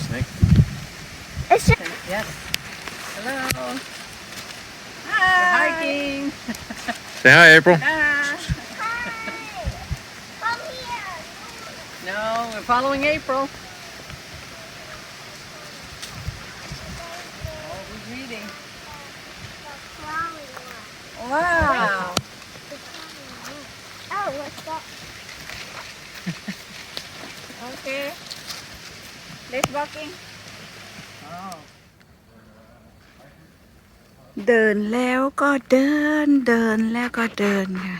snake. It's just, Yes. Hello. Hi. Hiking. Say hi, April. Come here. No, we're following April. Oh, who's reading? Wow. Oh, what's that? Okay. Let's walking. เดินแล้วก็เดิน เดินแล้วก็เดินค่ะ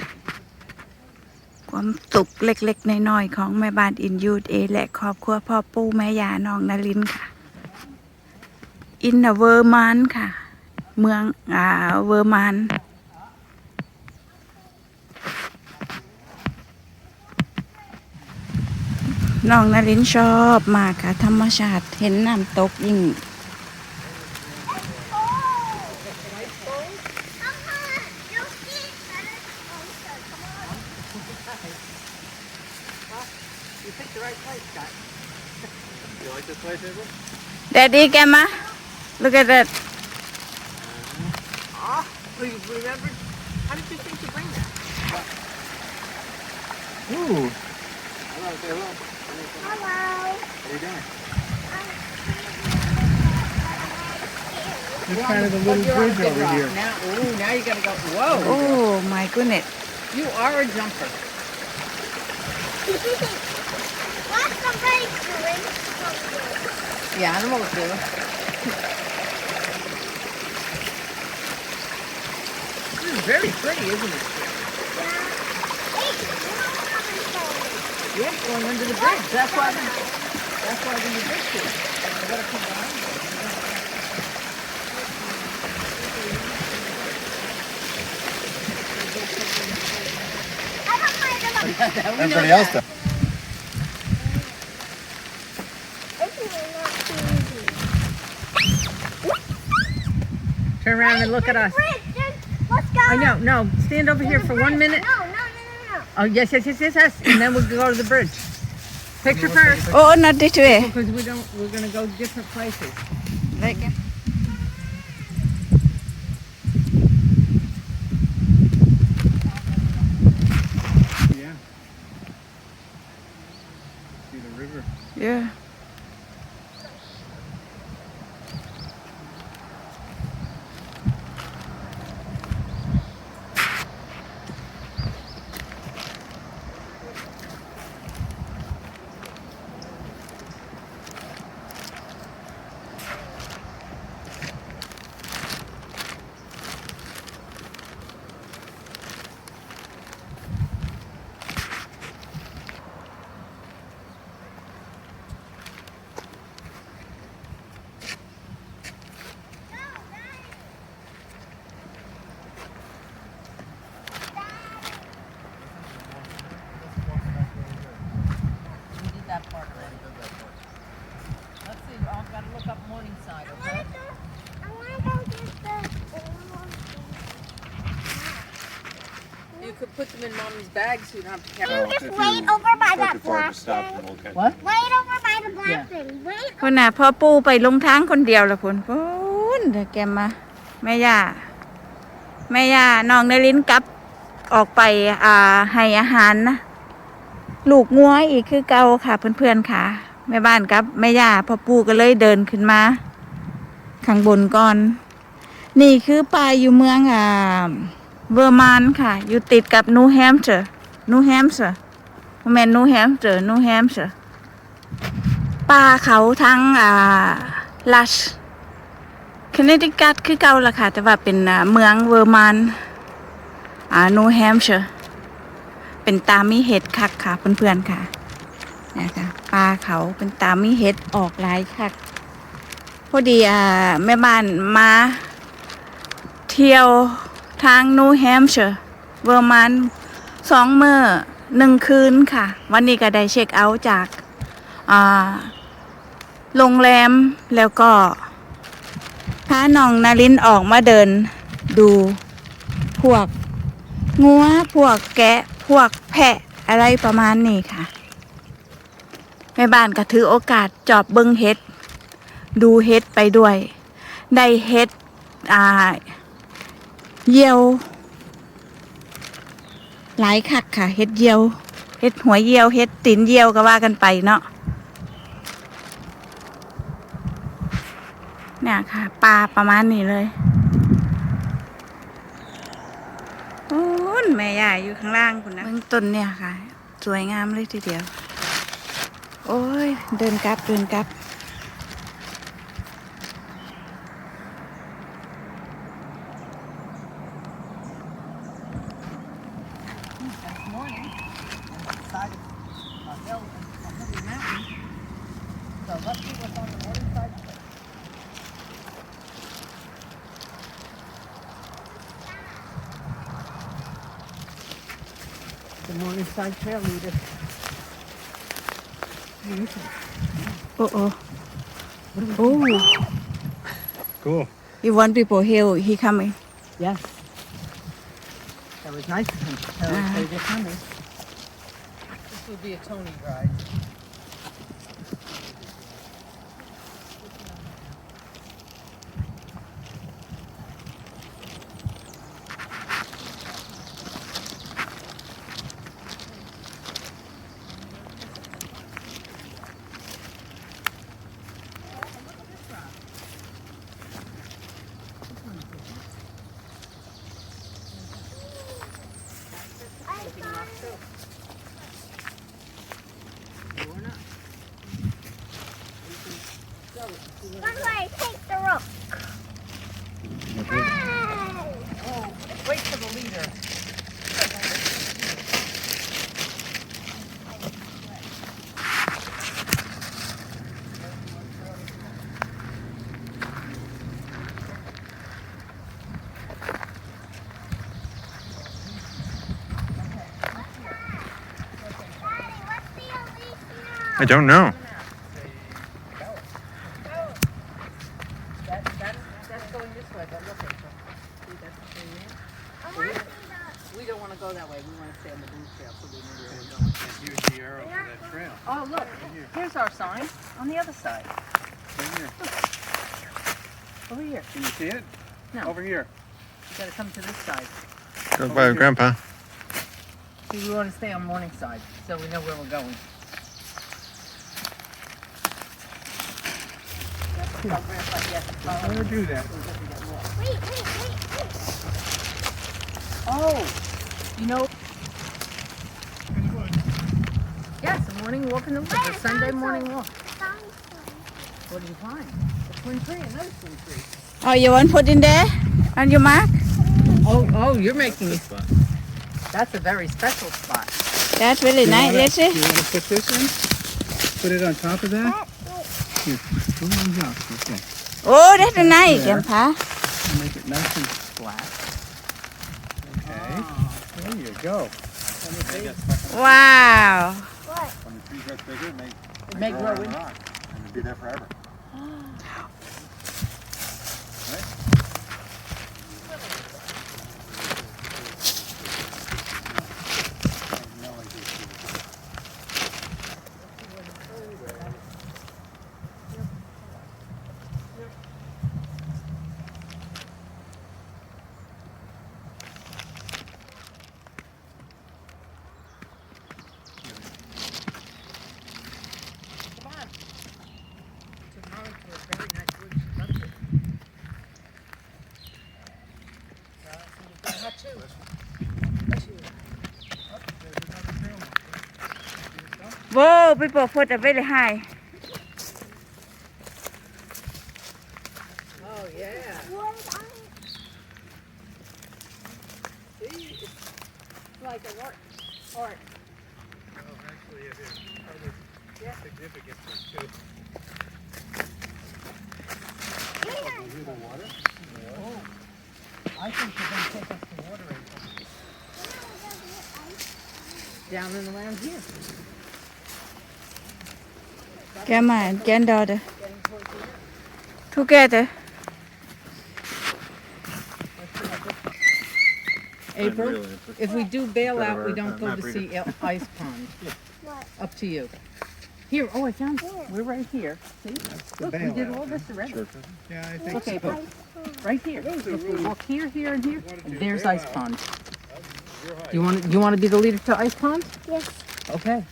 ความสุขเล็กๆน้อยๆของแม่บ้านอินยูดเอและครอบครัวพ่อปู่แม่ยาน้องนารินค่ะ อินเวอร์มานค่ะ เมืองอ่าเวอร์มาน น้องนารินชอบมากค่ะธรรมชาติเห็นน้ำตกยิ่ง You see that is closer. Come on. You picked the right place, Scott. You like this place, April? Daddy, Gamma, look at that. Oh, we remember. How did you think to bring that? Ooh. Hello, say hello. Hello. How you doing? There's kind of a little bridge over rock. here. Now, ooh, now you gotta go. Whoa. Oh my goodness. You are a jumper. What's the break doing? Yeah, animals do. This is very pretty, isn't it? Hey, you're not coming Yeah, going under the bridge. That's why. The, that's why there's a bridge here. You gotta come down. I don't mind the We know Everybody that. else does. It's really not too easy. Turn around and look at us. Bridge, Let's go. I know. No, stand over here There's a for one bridge. minute. No, no, no, no, no. Oh yes, yes, yes, yes, yes. And then we'll go to the bridge. Picture first. Oh, not this way. Because we don't. We're gonna go different places. Like, Yeah. See the river. yeah. Put them in mommy's bag so you don't have to carry. Can you Oh, just if wait you over by Park that it far, black just stop thing? and we'll catch What? Wait over by the black Yeah. thing. Wait พุ่นน่ะพ่อปู่ไปลงทางคนเดียวละพุ่นพุ่นเดี๋ยวแกมาแม่ย่าแม่ย่าน้องนรินกลับออกไปอ่าให้อาหารนะลูกงัวอีกคือเก่าค่ะเพื่อนๆค่ะแม่บ้านกับแม่ย่าพ่อปู่ก็เลยเดินขึ้นมา ข้างบนก่อน นี่คือป่าอยู่เมืองอ่า เวอร์มานค่ะ อยู่ติดกับนูแฮมเชอร์นูแฮมเชอร์แมนนูแฮมเชอร์นูแฮมเชอร์ป่าเขาทั้งอ่าลัชคเนติกัตคือเก่าละค่ะ แต่ว่าเป็นเมืองเวอร์มันอ่านูแฮมเชอร์เป็นตามีเห็ดคักค่ะเพื่อนๆค่ะนะคะป่าเขาเป็นตามมีเห็ดออกหลายคักพอดีอ่าแม่บ้านมาเที่ยว ทางนูแฮมเชอร์เวอร์มันสองเมื่อหนึ่งคืนค่ะ วันนี้ก็ได้เช็คเอาท์จากโรงแรมแล้วก็พาน้องนารินออกมาเดินดูพวกงัวพวกแกะ พวกแพะอะไรประมาณนี้ค่ะแม่บ้านก็ถือโอกาสจอบเบิงเฮ็ด ดูเฮ็ดไปด้วย ได้เฮ็ดอ่า เยียว หลายคักค่ะ เฮ็ดเยียว เฮ็ดหัวเยียว เฮ็ดตีนเยียวก็ว่ากันไปเนาะเนี่ยค่ะ ปลาประมาณนี้เลยโอ้นแม่ย่าอยู่ข้างล่างคุณนะเบื้องต้นเนี่ยค่ะ สวยงามเลยทีเดียว โอ้ย เดินกลับ เดินกลับ the Morningside trail Uh-oh. Oh, Cool. you want people here, he coming. Yes. That was nice of him to tell uh-huh. coming. This would be a Tony ride. I don't know. That, that, that's going this way, but look at it. See, that's the thing there? I want to see the. We don't wanna go that way, we wanna stay on the blue trail, so we know where we're going. we the arrow for that trail. Oh, look, here's our sign, on the other side, Right here. over here. Can you see it? No. Over here. You gotta come to this side. Go by Grandpa. See, we wanna stay on Morningside, so we know where we're going. That's how Grandpa gets. I'm gonna do that. Wait, wait, wait, wait. Oh, you know. Yes, a morning walk in the woods, a Sunday morning walk. What did you find? A twin tree, another twin tree. oh you want put in there on your mark Oh, oh, you're making it. That's a very special spot. that's really nice wanna- let's You wanna put this in? Put it on top of that? Oh, that's a nice, there. Grandpa. Make it nice and flat. Okay. Oh. There you go. Wow. What? When the trees are bigger, it may, it may. And it'll be there forever. Whoa, people put a very high. Oh, yeah. What is on See, it's like an art, art. Oh, actually, it is. Other Yeah. significant too. Oh, I think they're gonna take us to water down and around here. Grandma and granddaughter together. April, if we do bail out, we don't go to see El- Ice Pond. What? Up to you. Here, oh, I found it. We're right here. See? Look, we did all this already. Yeah, I think Okay, so. but right here. If we walk here, here, and here, and there's Ice Pond. You want you want to be the leader to Ice Pond? Yes. Okay.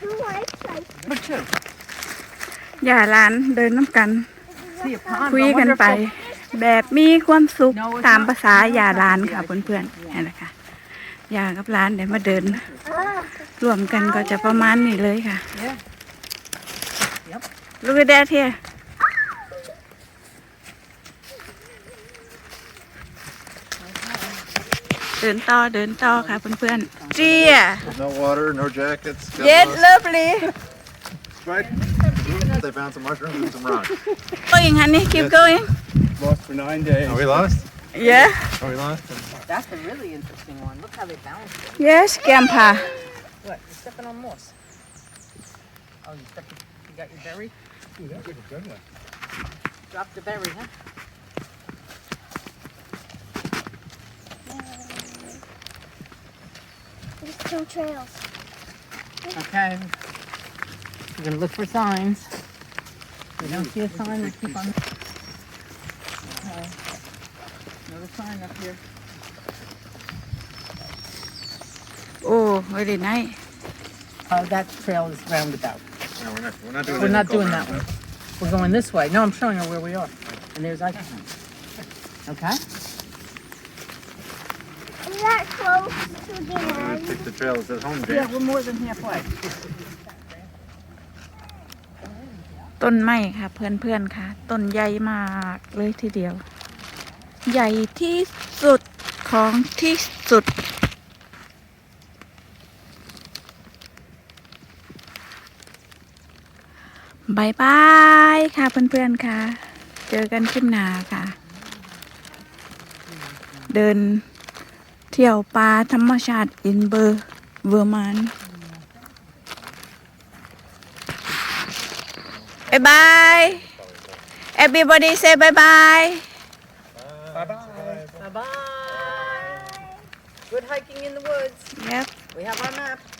Who likes ice? Number two. อย่าหลานเดินน้ำกัน See a pond. คุย I กัน wonder if ไป they'll- แบบมีความสุข No, it's ตาม not. ภาษาอย่าหลานค่ะเพื่อนๆนี่นแหละค่ะยากับหลานเดี๋ยวมาเดิน Ah, รวมกันก็จะประมาณนี้เลยค่ะ Yeah. Yep. Look at that here เดินต่อเดินต่อค่ะเพื่อนๆเจีย No water, no jackets. got Yes lost. lovely Right. they found some mushrooms and some rocks. Going, honey. Keep yes. going. Lost for nine days. Are we lost? Yeah. Are we lost? That's a really interesting one. Look how they balance it. Yes, Grandpa. What? You're stepping on moss. Oh, you stepped. You got your berry. Ooh, that was a good one. Drop the berry, huh? There's two trails. Okay. We're gonna look for signs. If we don't see a sign, we keep on. Okay. Another sign up here. โอ้ very nice Uh, that trail is roundabout. No, we're not. We're not doing. We're that. not doing that one. We're going this way. No, I'm showing her where we are. And there's ice cream. Okay? Is that close to the We're gonna end? take the trail that says home, Yeah, James. we're more than halfway. ต้นไม้ค่ะ เพื่อนๆค่ะ ต้นใหญ่มากเลยทีเดียว ใหญ่ที่สุดของที่สุด บายบายค่ะเพื่อนๆค่ะ เจอกันคลิปหน้าค่ะ เดินเที่ยวป่าธรรมชาติอินเบอร์เวอร์มาน Bye bye. Everybody say bye bye. Bye bye. Bye bye. Good hiking in the woods. Yep. We have our map.